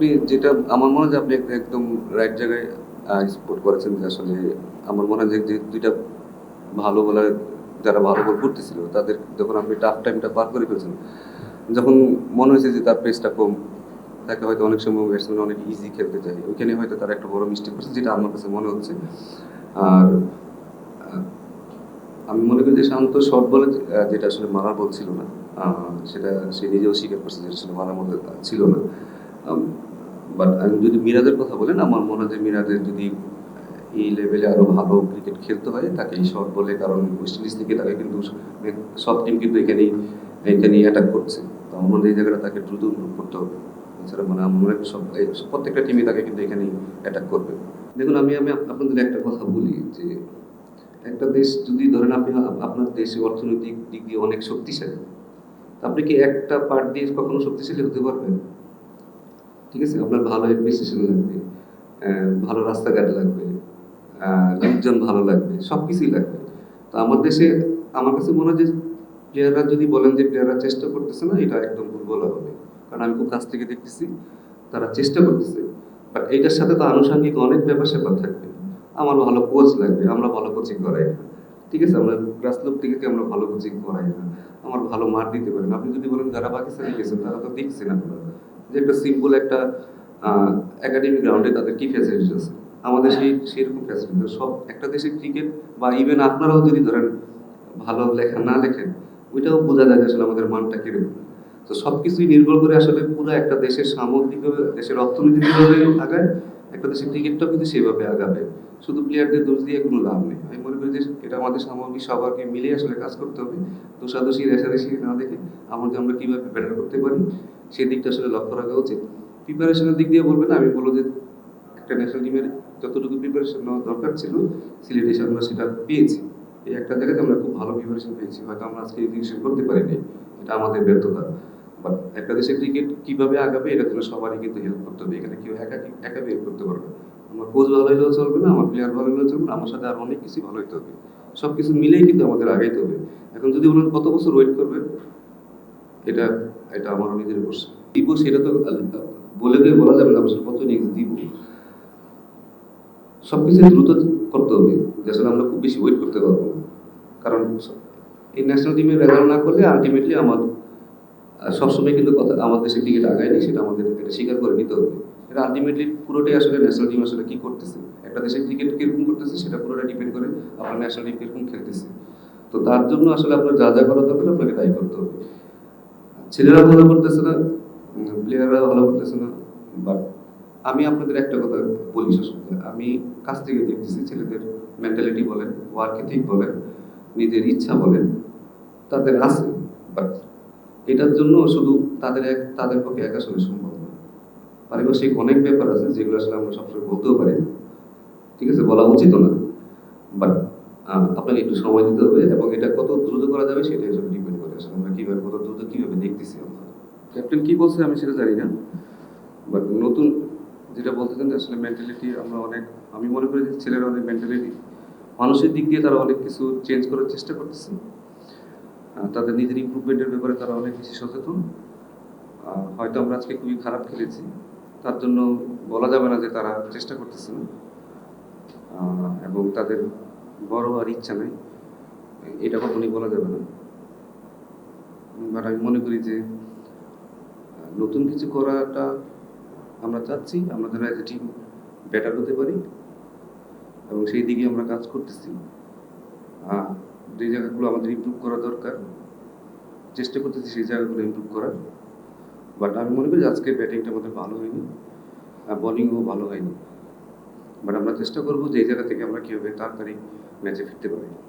আপনি যেটা, আমার মনে হয় আপনি একদম রাইট জায়গায় স্পোর্ট করেছেন যে আসলে আমার মনে হয় যে দুইটা ভালো বলার, যারা ভালো বল করতেছিল, তাদের যখন আপনি টাফ টাইমটা পার করে ফেলছেন, যখন মনে হয়েছে যে তার পেসটা কম, তাকে হয়তো অনেক সময় ব্যাটসম্যান অনেক ইজি খেলতে চায়, ওইখানে হয়তো তার একটা বড় মিস্টেক করছে যেটা আমার কাছে মনে হচ্ছে। আর আমি মনে করি যে শান্ত শর্ট বলে যেটা আসলে মারার বল ছিল না সেটা সে নিজেও স্বীকার করছে যে আসলে মারার মতো ছিল না। বাট আমি যদি মিরাজের কথা বলেন আমার মনে হয় যে মিরাজের যদি এই লেভেলে আরও ভালো ক্রিকেট খেলতে হয় তাকে এই শর্ট বলে, কারণ ওয়েস্ট ইন্ডিজ থেকে তাকে কিন্তু সব টিম কিন্তু এখানেই এখানেই অ্যাটাক করছে। তো আমার মনে হয় এই জায়গাটা তাকে দ্রুত ইমপ্রুভ করতে হবে। এছাড়া মানে আমার মনে সব প্রত্যেকটা টিমই তাকে কিন্তু এখানেই অ্যাটাক করবে। দেখুন, আমি আমি আপ- আপনাদের একটা কথা বলি যে, একটা দেশ যদি ধরেন আপনি আপনার দেশে অর্থনৈতিক দিক দিয়ে অনেক শক্তিশালী আপনি কি একটা পার্ট দিয়ে কখনো শক্তিশালী হতে পারবেন? ঠিক আছে? আপনার ভালো অ্যাডমিনিস্ট্রেশন লাগবে ভালো রাস্তাঘাট লাগবে লোকজন ভালো লাগবে সব কিছুই লাগবে। তো আমার দেশে, আমার কাছে মনে হয় যে প্লেয়াররা যদি বলেন যে প্লেয়াররা চেষ্টা করতেছে না, এটা একদম ভুল বলা হবে। কারণ আমি খুব কাছ থেকে দেখতেছি, তারা চেষ্টা করতেছে। বাট এইটার সাথে তো আনুষঙ্গিক অনেক ব্যাপার স্যাপার থাকবে। আমার ভালো কোচ লাগবে, আমরা ভালো কোচিং করাই না। ঠিক আছে? আমরা গ্রাসলোক থেকে আমরা ভালো কোচিং করাই না? আমার ভালো মার দিতে পারেন আপনি যদি বলেন যারা পাকিস্তানে গেছেন, তারা তো দেখছেন আপনারা। যে একটা সিম্পল একটা একাডেমিক গ্রাউন্ডে তাদের কি ফ্যাসিলিটি আছে? আমাদের সেই সেরকম ফ্যাসিলিটি সব, একটা দেশের ক্রিকেট বা ইভেন আপনারাও যদি ধরেন ভালো লেখা না লেখেন, ওইটাও বোঝা যায় যে আসলে আমাদের মানটা কীরকম। তো সব কিছুই নির্ভর করে আসলে পুরো একটা দেশের সামগ্রিকভাবে, দেশের অর্থনীতি যেভাবে আগায়, একটা দেশের ক্রিকেটটাও কিন্তু সেভাবে আগাবে। শুধু প্লেয়ারদের দোষ দিয়ে কোনো লাভ নেই। আমি মনে করি যে এটা আমাদের সামগ্রিক সবাইকে মিলে আসলে কাজ করতে হবে। দোষাদোষী, রেশারেশি না দেখে আমাদের আমরা কীভাবে বেটার করতে পারি সেই দিকটা আসলে লক্ষ্য রাখা উচিত। প্রিপারেশনের দিক দিয়ে বলবেন, আমি বলব যে একটা ন্যাশনাল টিমের যতটুকু প্রিপারেশন নেওয়া দরকার ছিল, সিলেটে আমরা সেটা পেয়েছি। এই একটা জায়গাতে আমরা খুব ভালো প্রিপারেশন পেয়েছি। হয়তো আমরা আজকে এডুকেশন করতে পারিনি, এটা আমাদের ব্যর্থতা। বাট একটা দেশের ক্রিকেট কীভাবে আগাবে, এটা জন্য সবারই কিন্তু হেল্প করতে হবে। এখানে কেউ একা একা হেল্প করতে পারবে। আমার কোচ ভালো হলেও চলবে না, আমার প্লেয়ার ভালো হলেও চলবে না, আমার সাথে আর অনেক কিছু ভালো হতে হবে। সব কিছু মিলেই কিন্তু আমাদের আগাইতে হবে। এখন যদি বলেন কত বছর ওয়েট করবেন? এটা এটা আমার নিজের প্রশ্ন। দিব সেটা তো বলে দিয়ে বলা যাবে না আসলে কত নেক্সট দিব। সব কিছু দ্রুত করতে হবে যে আসলে আমরা খুব বেশি ওয়েট করতে পারব না। কারণ এই ন্যাশনাল টিমে রেজাল্ট না করলে আলটিমেটলি আমার সবসময় কিন্তু কথা আমাদের দেশে ক্রিকেট আগায়নি, সেটা আমাদের এটা স্বীকার করে নিতে হবে। এটা আলটিমেটলি পুরোটাই আসলে ন্যাশনাল টিম আসলে কী করতেছে? একটা দেশের ক্রিকেট কীরকম করতেছে সেটা পুরোটা ডিপেন্ড করে আপনার ন্যাশনাল টিম কীরকম খেলতেছে। তো তার জন্য আসলে আপনার যা যা করা দরকার আপনাকে তাই করতে হবে। ছেলেরা ভালো করতেছে না প্লেয়াররা ভালো করতেছে না বাট আমি আপনাদের একটা কথা বলি সবসময়। আমি কাছ থেকে দেখতেছি ছেলেদের মেন্টালিটি বলেন ওয়ার্ক এথিক বলেন, নিজের ইচ্ছা বলেন, তাদের আছে বাট এটার জন্য শুধু তাদের এক, তাদের পক্ষে একা আসলে সম্ভব পারিপার্শ্বিক অনেক ব্যাপার আছে যেগুলো আসলে আমরা সবসময় বলতেও পারি না। ঠিক আছে? বলা উচিত না। বাট আপনাকে একটু সময় দিতে হবে এবং এটা কত দ্রুত করা যাবে সেটাই আসলে ডিপেন্ড করে আসলে আমরা কীভাবে, কত দ্রুত কীভাবে দেখতেছি আমরা। ক্যাপ্টেন কী বলছে আমি সেটা জানি না। বাট নতুন যেটা বলতে যে আসলে মেন্টালিটি আমরা অনেক, আমি মনে করি যে ছেলেরা অনেক মেন্টালিটি মানুষের দিক দিয়ে তারা অনেক কিছু চেঞ্জ করার চেষ্টা করতেছে। তাদের নিজের ইম্প্রুভমেন্টের ব্যাপারে তারা অনেক বেশি সচেতন। হয়তো আমরা আজকে খুবই খারাপ খেলেছি। তার জন্য বলা যাবে না যে তারা চেষ্টা করতেছে। না এবং তাদের বড় হওয়ার ইচ্ছা নেই। এটা কখনই বলা যাবে না। বাট আমি মনে করি যে, নতুন কিছু করাটা আমরা চাচ্ছি, আমরা যেন এজ এ টিম বেটার হতে পারি। এবং সেই দিকে আমরা কাজ করতেছি। যে জায়গাগুলো আমাদের ইমপ্রুভ করা দরকার, চেষ্টা করতেছি সেই জায়গাগুলো ইমপ্রুভ করার। বাট আমি মনে করি আজকে ব্যাটিংটা আমাদের ভালো হয়নি, আর বলিংও ভালো হয়নি। বাট আমরা চেষ্টা করব যে এই জায়গা থেকে আমরা কীভাবে তাড়াতাড়ি ম্যাচে ফিরতে পারি।